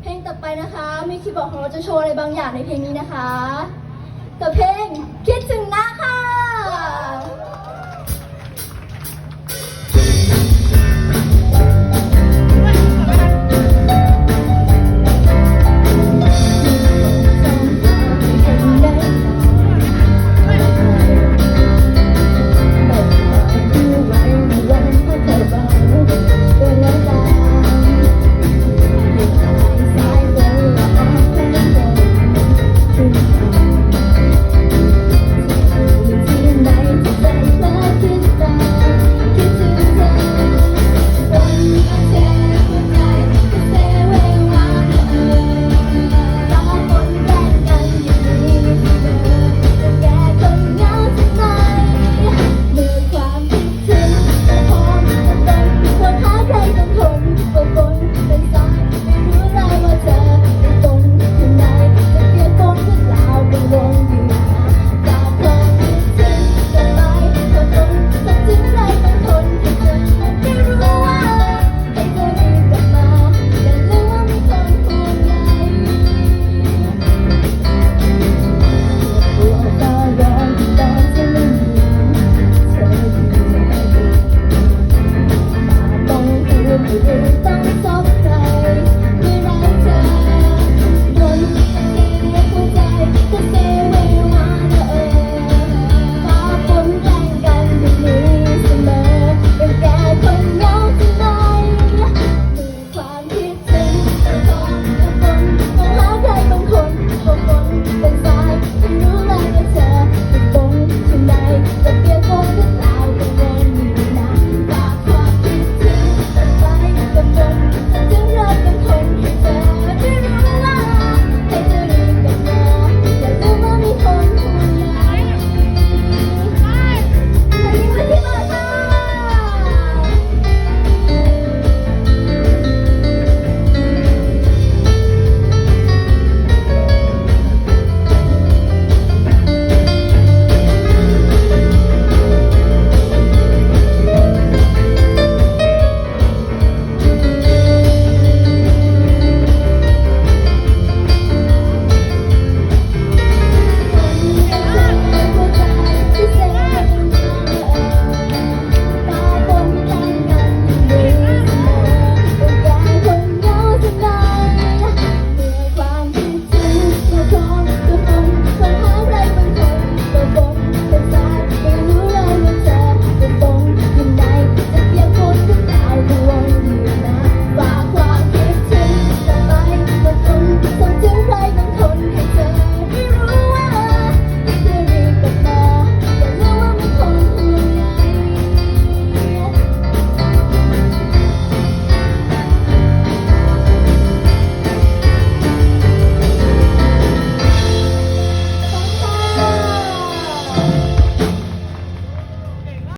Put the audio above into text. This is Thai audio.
เพลงต่อไปนะคะ มีคีย์บอร์ดของเราจะโชว์อะไรบางอย่างในเพลงนี้นะคะ กับเพลง